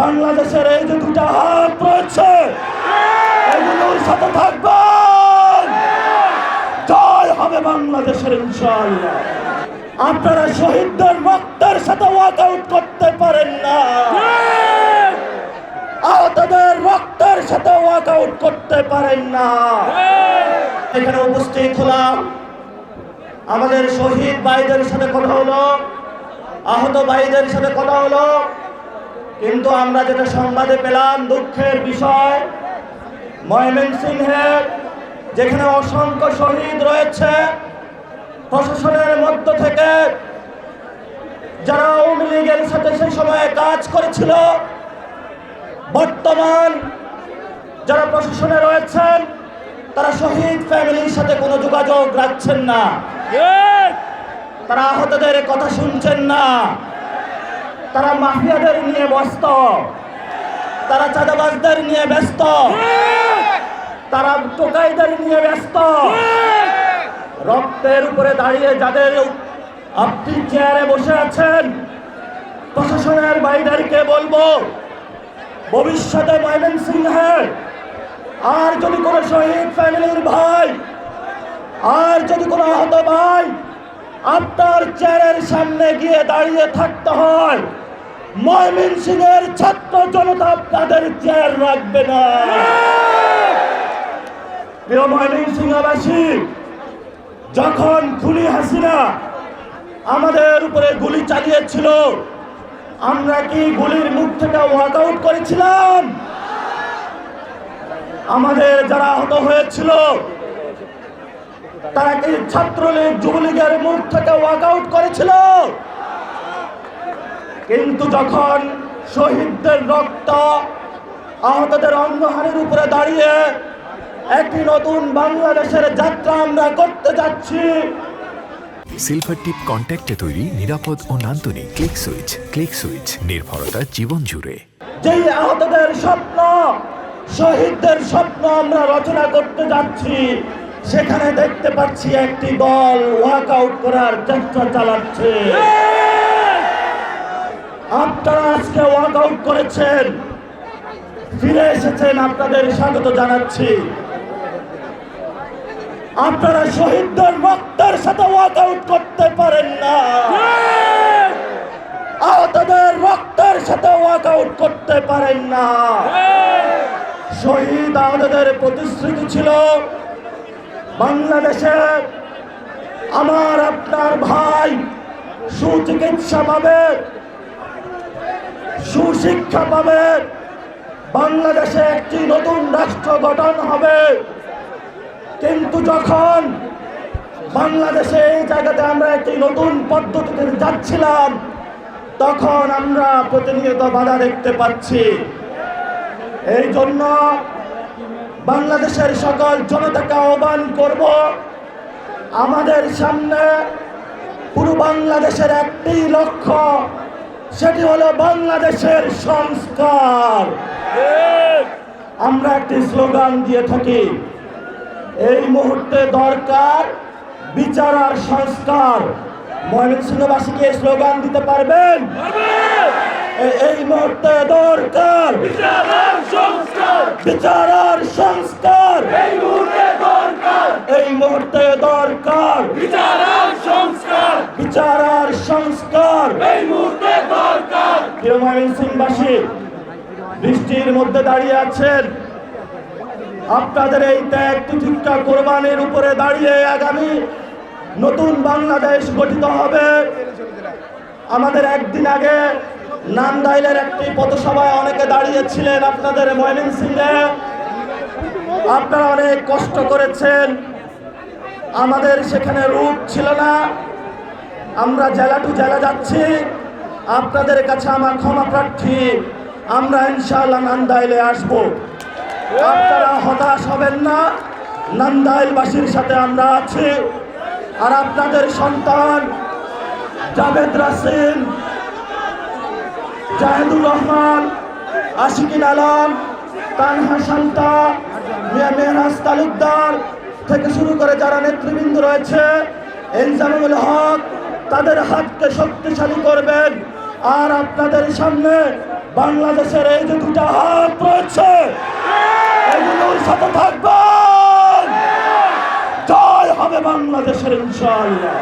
বাংলাদেশের এই যে দুটা হাত রয়েছে এগুলোর সাথে থাকবেন। জয় হবে বাংলাদেশের ইনশাআল্লাহ। আপনারা শহীদদের রক্তের সাথে ওয়াক আউট করতে পারেন না। আহতদের রক্তের সাথে ওয়াক আউট করতে পারেন না। এখানে উপস্থিত হলাম। আমাদের শহীদ ভাইদের সাথে কথা হলো, আহত ভাইদের সাথে কথা হলো। কিন্তু আমরা যেটা সংবাদে পেলাম দুঃখের বিষয় ময়মনসিংহে যেখানে অসংখ্য শহীদ রয়েছে প্রশাসনের মধ্য থেকে যারা আওয়ামী লীগের সাথে সেই সময়ে কাজ করেছিল বর্তমান যারা প্রশাসনে রয়েছেন তারা শহীদ ফ্যামিলির সাথে কোনো যোগাযোগ রাখছেন না। তারা আহতদের কথা শুনছেন না। তারা মাফিয়াদের নিয়ে ব্যস্ত। তারা চাঁদাবাজদের নিয়ে ব্যস্ত। তারা টোকাইদের নিয়ে ব্যস্ত। রক্তের উপরে দাঁড়িয়ে যাদের আপনি চেয়ারে বসে আছেন, প্রশাসনের বাইদেরকে বলব, ভবিষ্যতে ময়মনসিংহে আর যদি কোনো শহীদ ফ্যামিলির ভাই, আর যদি কোনো আহত ভাই আপনার চেয়ারের সামনে গিয়ে দাঁড়িয়ে থাকতে হয় ময়মিন সিংহের ছাত্র জনতা আপনাদের চেয়ার রাখবে না। প্রিয় ময়মিন সিংহবাসী যখন খুনি হাসিনা আমাদের উপরে গুলি চালিয়েছিল, আমরা কি গুলির মুখ থেকে ওয়াক আউট করেছিলাম? আমাদের যারা আহত হয়েছিল, তারা কি ছাত্রলীগ, যুবলীগের মুখ থেকে ওয়াক আউট করেছিল? কিন্তু যখন শহীদদের রক্ত আহতদের অঙ্গহানির উপরে দাঁড়িয়ে একটি নতুন বাংলাদেশের যাত্রা আমরা করতে যাচ্ছি। সিলভার টিপ কন্ট্যাক্টে তৈরি নিরাপদ ও নান্দনিক ক্লিক সুইচ ক্লিক সুইচ নির্ভরতা জীবন জুড়ে। যেই আহতদের স্বপ্ন শহীদদের স্বপ্ন আমরা রচনা করতে যাচ্ছি সেখানে দেখতে পাচ্ছি একটি দল ওয়াক আউট করার চেষ্টা চালাচ্ছে। আপনারা আজকে ওয়াক আউট করেছেন। ফিরে এসেছেন আপনাদের স্বাগত জানাচ্ছি। আপনারা শহীদদের রক্তের সাথে ওয়াক আউট করতে পারেন না। আহতদের রক্তের সাথে ওয়াক আউট করতে পারেন না। শহীদ আহতদের প্রতিশ্রুতি ছিল, বাংলাদেশে আমার আপনার ভাই সুচিকিৎসা পাবে। সুশিক্ষা পাবে। বাংলাদেশে একটি নতুন রাষ্ট্র গঠন হবে। কিন্তু যখন বাংলাদেশে এই জায়গাতে আমরা একটি নতুন পদ্ধতিতে যাচ্ছিলাম, তখন আমরা প্রতিনিয়ত বাধা দেখতে পাচ্ছি। এই জন্য বাংলাদেশের সকল জনতাকে আহ্বান করব, আমাদের সামনে পুরো বাংলাদেশের একটি লক্ষ্য সেটি হলো বাংলাদেশের সংস্কার। আমরা একটি স্লোগান দিয়ে থাকি এই মুহূর্তে দরকার বিচার আর সংস্কার। ময়মনসিংহবাসীকে এই স্লোগান দিতে পারবেন? এই মুহূর্তে দরকার বিচার আর সংস্কার। এই মুহূর্তে দরকার বিচার আর সংস্কার। এই মুহূর্তে দরকার। প্রিয় ময়মনসিংহবাসী বৃষ্টির মধ্যে দাঁড়িয়ে আছেন। আপনাদের এই ত্যাগ তিতিক্ষা কোরবানির উপরে দাঁড়িয়ে আগামী নতুন বাংলাদেশ গঠিত হবে। আমাদের একদিন আগে নান্দাইলের একটি পথসভায় অনেকে দাঁড়িয়েছিলেন আপনাদের ময়নিন সিংহে আপনারা অনেক কষ্ট করেছেন। আমাদের সেখানে রুট ছিল না। আমরা জেলা টু জেলা যাচ্ছি। আপনাদের কাছে আমার ক্ষমা প্রার্থী। আমরা ইনশাআল্লাহ নান্দাইলে আসব। আপনারা হতাশ হবেন না। নান্দাইলবাসীর সাথে আমরা আছি। আর আপনাদের সন্তান, জাভেদ রাসিন জাহেদুর রহমান, আশিকিন আলম, তানহা শান্তা, মিয়া মেহরাজ তালুকদার থেকে শুরু করে যারা নেতৃবৃন্দ রয়েছে এনজামুল হক তাদের হাতকে শক্তিশালী করবেন। আর আপনাদের সামনে বাংলাদেশের এই যে দুটা হাত রয়েছে, এগুলোর সাথে থাকবেন। জয় হবে বাংলাদেশের ইনশাআল্লাহ।